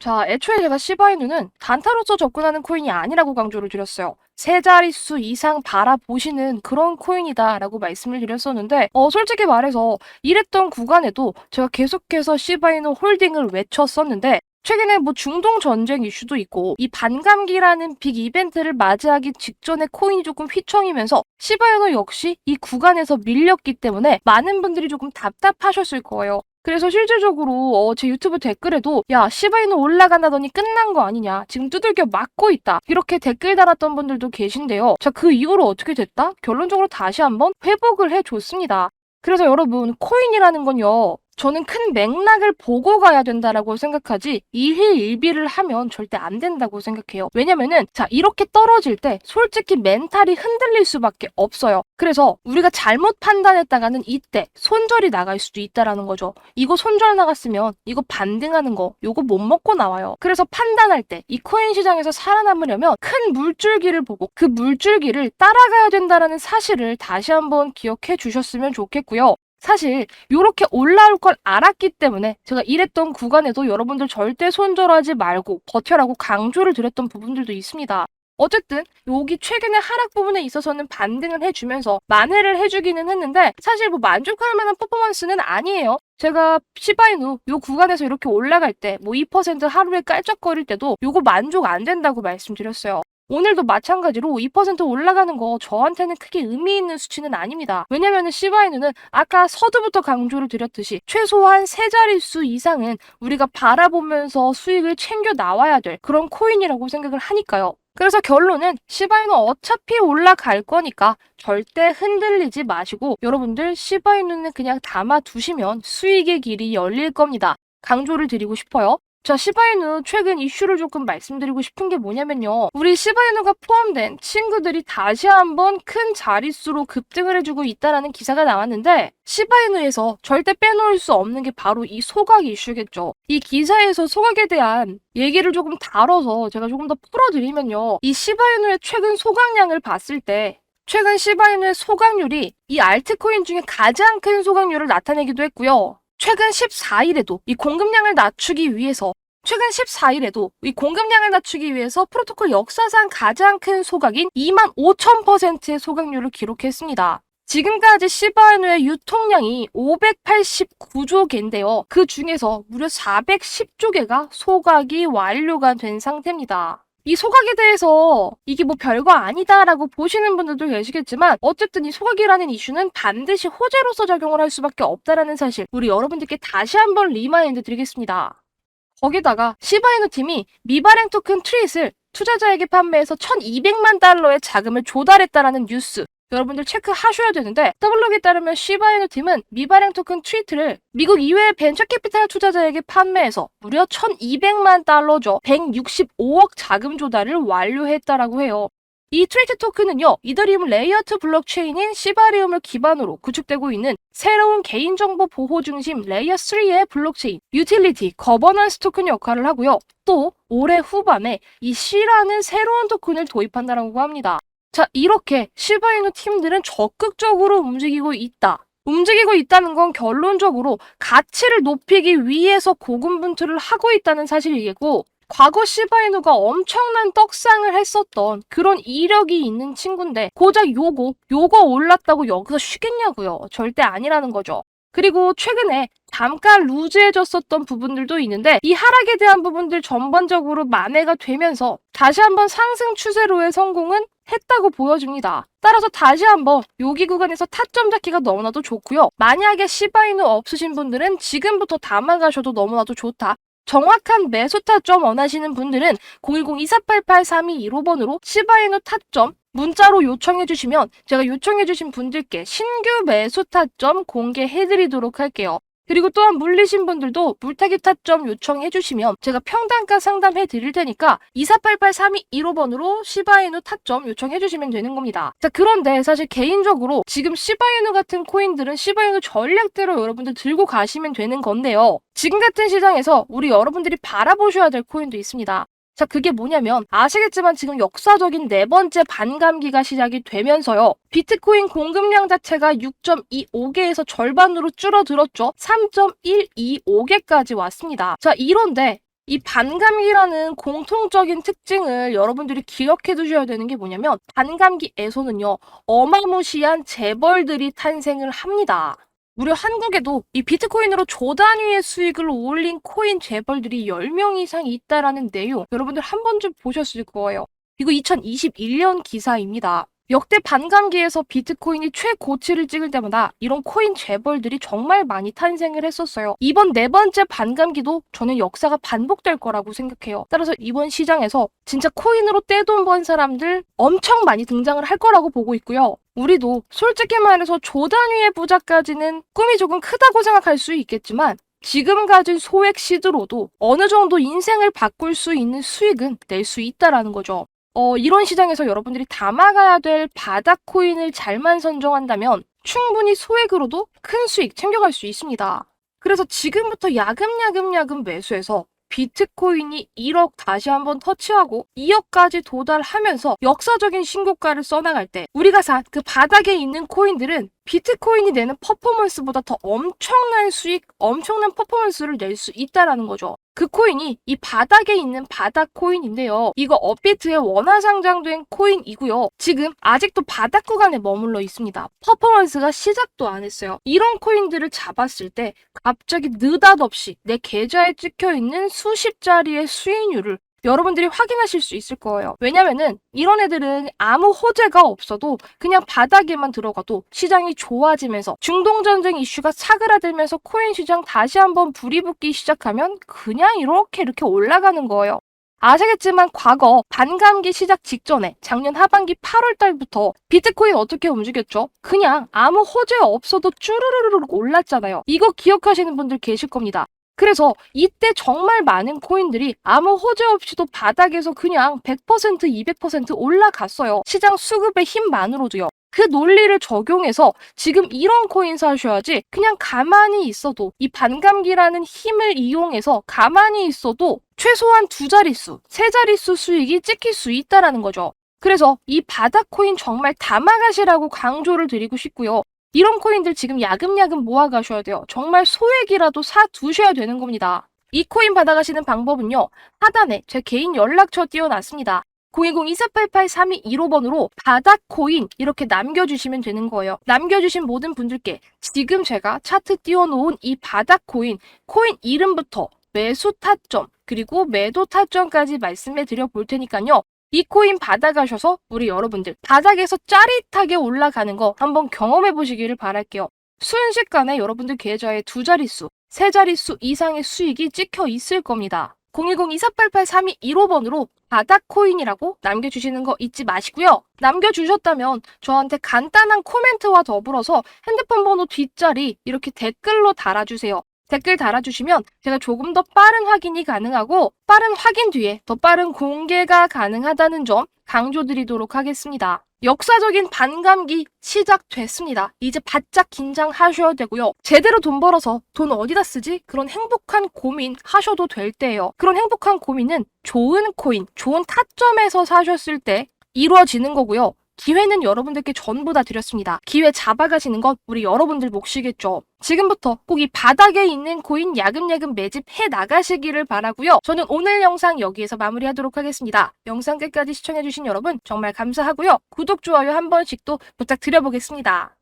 자, 애초에 제가 시바이누는 단타로서 접근하는 코인이 아니라고 강조를 드렸어요. 세 자릿수 이상 바라보시는 그런 코인이다라고 말씀을 드렸었는데, 어, 솔직히 말해서 이랬던 구간에도 제가 계속해서 시바이누 홀딩을 외쳤었는데, 최근에 뭐 중동 전쟁 이슈도 있고 이 반감기라는 빅 이벤트를 맞이하기 직전에 코인이 조금 휘청이면서 시바이누 역시 이 구간에서 밀렸기 때문에 많은 분들이 조금 답답하셨을 거예요. 그래서 실질적으로 어, 제 유튜브 댓글에도 야 시바이누 올라간다더니 끝난 거 아니냐? 지금 두들겨 맞고 있다. 이렇게 댓글 달았던 분들도 계신데요. 자 그 이후로 어떻게 됐다? 결론적으로 다시 한번 회복을 해줬습니다. 그래서 여러분 코인이라는 건요 저는 큰 맥락을 보고 가야 된다라고 생각하지 일희일비를 하면 절대 안 된다고 생각해요. 왜냐면은 자 이렇게 떨어질 때 솔직히 멘탈이 흔들릴 수밖에 없어요. 그래서 우리가 잘못 판단했다가는 이때 손절이 나갈 수도 있다라는 거죠. 이거 손절 나갔으면 이거 반등하는 거 요거 못 먹고 나와요. 그래서 판단할 때 이 코인 시장에서 살아남으려면 큰 물줄기를 보고 그 물줄기를 따라가야 된다라는 사실을 다시 한번 기억해 주셨으면 좋겠고요. 사실 이렇게 올라올 걸 알았기 때문에 제가 이랬던 구간에도 여러분들 절대 손절하지 말고 버텨라고 강조를 드렸던 부분들도 있습니다. 어쨌든 여기 최근에 하락 부분에 있어서는 반등을 해주면서 만회를 해주기는 했는데 사실 뭐 만족할 만한 퍼포먼스는 아니에요. 제가 시바이누 요 구간에서 이렇게 올라갈 때 뭐 2% 하루에 깔짝거릴 때도 요거 만족 안 된다고 말씀드렸어요. 오늘도 마찬가지로 2% 올라가는 거 저한테는 크게 의미 있는 수치는 아닙니다. 왜냐면은 시바이누는 아까 서두부터 강조를 드렸듯이 최소한 세 자릿수 이상은 우리가 바라보면서 수익을 챙겨 나와야 될 그런 코인이라고 생각을 하니까요. 그래서 결론은 시바이누 어차피 올라갈 거니까 절대 흔들리지 마시고 여러분들 시바이누는 그냥 담아 두시면 수익의 길이 열릴 겁니다. 강조를 드리고 싶어요. 자, 시바이누 최근 이슈를 조금 말씀드리고 싶은 게 뭐냐면요. 우리 시바이누가 포함된 친구들이 다시 한번 큰 자릿수로 급등을 해주고 있다라는 기사가 나왔는데 시바이누에서 절대 빼놓을 수 없는 게 바로 이 소각 이슈겠죠. 이 기사에서 소각에 대한 얘기를 조금 다뤄서 제가 조금 더 풀어드리면요. 이 시바이누의 최근 소각량을 봤을 때 최근 시바이누의 소각률이 이 알트코인 중에 가장 큰 소각률을 나타내기도 했고요. 최근 14일에도 이 공급량을 낮추기 위해서 최근 14일에도 이 공급량을 낮추기 위해서 프로토콜 역사상 가장 큰 소각인 2만 5천 퍼센트의 소각률을 기록했습니다. 지금까지 시바이누의 유통량이 589조 개인데요. 그 중에서 무려 410조 개가 소각이 완료가 된 상태입니다. 이 소각에 대해서 이게 뭐 별거 아니다라고 보시는 분들도 계시겠지만 어쨌든 이 소각이라는 이슈는 반드시 호재로서 작용을 할 수밖에 없다라는 사실 우리 여러분들께 다시 한번 리마인드 드리겠습니다. 거기다가 시바이누 팀이 미발행 토큰 트릿을 투자자에게 판매해서 1200만 달러의 자금을 조달했다라는 뉴스 여러분들 체크하셔야 되는데 더블록에 따르면 시바이누 팀은 미발행 토큰 트위트를 미국 이외의 벤처 캐피탈 투자자에게 판매해서 무려 1200만 달러죠. 165억 자금 조달을 완료했다라고 해요. 이 트위트 토큰은요, 이더리움 레이어트 블록체인인 시바리움을 기반으로 구축되고 있는 새로운 개인정보 보호 중심 레이어 3의 블록체인, 유틸리티, 거버넌스 토큰 역할을 하고요. 또 올해 후반에 이 C라는 새로운 토큰을 도입한다라고 합니다. 자, 이렇게 시바이누 팀들은 적극적으로 움직이고 있다. 움직이고 있다는 건 결론적으로 가치를 높이기 위해서 고군분투를 하고 있다는 사실이겠고, 과거 시바이누가 엄청난 떡상을 했었던 그런 이력이 있는 친구인데, 고작 요거, 요거 올랐다고 여기서 쉬겠냐고요. 절대 아니라는 거죠. 그리고 최근에 잠깐 루즈해졌었던 부분들도 있는데 이 하락에 대한 부분들 전반적으로 만회가 되면서 다시 한번 상승 추세로의 성공은 했다고 보여집니다. 따라서 다시 한번 여기 구간에서 타점 잡기가 너무나도 좋고요. 만약에 시바이누 없으신 분들은 지금부터 담아가셔도 너무나도 좋다. 정확한 매수 타점 원하시는 분들은 010-2488-3215번으로 시바이누 타점 문자로 요청해 주시면 제가 요청해 주신 분들께 신규 매수 타점 공개해 드리도록 할게요. 그리고 또한 물리신 분들도 물타기 타점 요청해 주시면 제가 평단가 상담해 드릴 테니까 2488-3215번으로 시바이누 타점 요청해 주시면 되는 겁니다. 자, 그런데 사실 개인적으로 지금 시바이누 같은 코인들은 시바이누 전략대로 여러분들 들고 가시면 되는 건데요. 지금 같은 시장에서 우리 여러분들이 바라보셔야 될 코인도 있습니다. 자, 그게 뭐냐면 아시겠지만 지금 역사적인 네 번째 반감기가 시작이 되면서요. 비트코인 공급량 자체가 6.25개에서 절반으로 줄어들었죠. 3.125개까지 왔습니다. 자, 이런데 이 반감기라는 공통적인 특징을 여러분들이 기억해 두셔야 되는 게 뭐냐면 반감기에서는요 어마무시한 재벌들이 탄생을 합니다. 무려 한국에도 이 비트코인으로 조 단위의 수익을 올린 코인 재벌들이 10명 이상 있다라는 내용 여러분들 한 번쯤 보셨을 거예요. 이거 2021년 기사입니다. 역대 반감기에서 비트코인이 최고치를 찍을 때마다 이런 코인 재벌들이 정말 많이 탄생을 했었어요. 이번 네 번째 반감기도 저는 역사가 반복될 거라고 생각해요. 따라서 이번 시장에서 진짜 코인으로 떼돈 번 사람들 엄청 많이 등장을 할 거라고 보고 있고요. 우리도 솔직히 말해서 조 단위의 부자까지는 꿈이 조금 크다고 생각할 수 있겠지만 지금 가진 소액 시드로도 어느 정도 인생을 바꿀 수 있는 수익은 낼 수 있다라는 거죠. 어, 이런 시장에서 여러분들이 담아가야 될 바닥 코인을 잘만 선정한다면 충분히 소액으로도 큰 수익 챙겨갈 수 있습니다. 그래서 지금부터 야금야금야금 매수해서 비트코인이 1억 다시 한번 터치하고 2억까지 도달하면서 역사적인 신고가를 써나갈 때 우리가 산 그 바닥에 있는 코인들은 비트코인이 내는 퍼포먼스보다 더 엄청난 수익, 엄청난 퍼포먼스를 낼 수 있다라는 거죠. 그 코인이 이 바닥에 있는 바닥 코인인데요. 이거 업비트에 원화 상장된 코인이고요. 지금 아직도 바닥 구간에 머물러 있습니다. 퍼포먼스가 시작도 안 했어요. 이런 코인들을 잡았을 때 갑자기 느닷없이 내 계좌에 찍혀 있는 수십 자리의 수익률을 여러분들이 확인하실 수 있을 거예요. 왜냐면은 이런 애들은 아무 호재가 없어도 그냥 바닥에만 들어가도 시장이 좋아지면서 중동전쟁 이슈가 사그라들면서 코인 시장 다시 한번 불이 붙기 시작하면 그냥 이렇게 이렇게 올라가는 거예요. 아시겠지만 과거 반감기 시작 직전에 작년 하반기 8월 달부터 비트코인 어떻게 움직였죠? 그냥 아무 호재 없어도 쭈르르르 올랐잖아요. 이거 기억하시는 분들 계실 겁니다. 그래서 이때 정말 많은 코인들이 아무 호재 없이도 바닥에서 그냥 100% 200% 올라갔어요. 시장 수급의 힘만으로도요. 그 논리를 적용해서 지금 이런 코인 사셔야지 그냥 가만히 있어도 이 반감기라는 힘을 이용해서 가만히 있어도 최소한 두 자릿수, 세 자릿수 수익이 찍힐 수 있다라는 거죠. 그래서 이 바닥 코인 정말 담아가시라고 강조를 드리고 싶고요. 이런 코인들 지금 야금야금 모아가셔야 돼요. 정말 소액이라도 사 두셔야 되는 겁니다. 이 코인 받아가시는 방법은요. 하단에 제 개인 연락처 띄워놨습니다. 010-2488-3215번으로 바닥 코인 이렇게 남겨주시면 되는 거예요. 남겨주신 모든 분들께 지금 제가 차트 띄워놓은 이 바닥 코인, 코인 이름부터 매수 타점, 그리고 매도 타점까지 말씀해 드려 볼 테니까요. 이 코인 받아가셔서 우리 여러분들 바닥에서 짜릿하게 올라가는 거 한번 경험해 보시기를 바랄게요. 순식간에 여러분들 계좌에 두 자릿수, 세 자릿수 이상의 수익이 찍혀 있을 겁니다. 010-2488-3215번으로 바닥 코인이라고 남겨주시는 거 잊지 마시고요. 남겨주셨다면 저한테 간단한 코멘트와 더불어서 핸드폰 번호 뒷자리 이렇게 댓글로 달아주세요. 댓글 달아주시면 제가 조금 더 빠른 확인이 가능하고 빠른 확인 뒤에 더 빠른 공개가 가능하다는 점 강조드리도록 하겠습니다. 역사적인 반감기 시작됐습니다. 이제 바짝 긴장하셔야 되고요. 제대로 돈 벌어서 돈 어디다 쓰지? 그런 행복한 고민 하셔도 될 때예요. 그런 행복한 고민은 좋은 코인, 좋은 타점에서 사셨을 때 이루어지는 거고요. 기회는 여러분들께 전부 다 드렸습니다. 기회 잡아가시는 건 우리 여러분들 몫이겠죠. 지금부터 꼭 이 바닥에 있는 코인 야금야금 매집해 나가시기를 바라고요. 저는 오늘 영상 여기에서 마무리하도록 하겠습니다. 영상 끝까지 시청해주신 여러분 정말 감사하고요. 구독, 좋아요 한 번씩 또 부탁드려보겠습니다.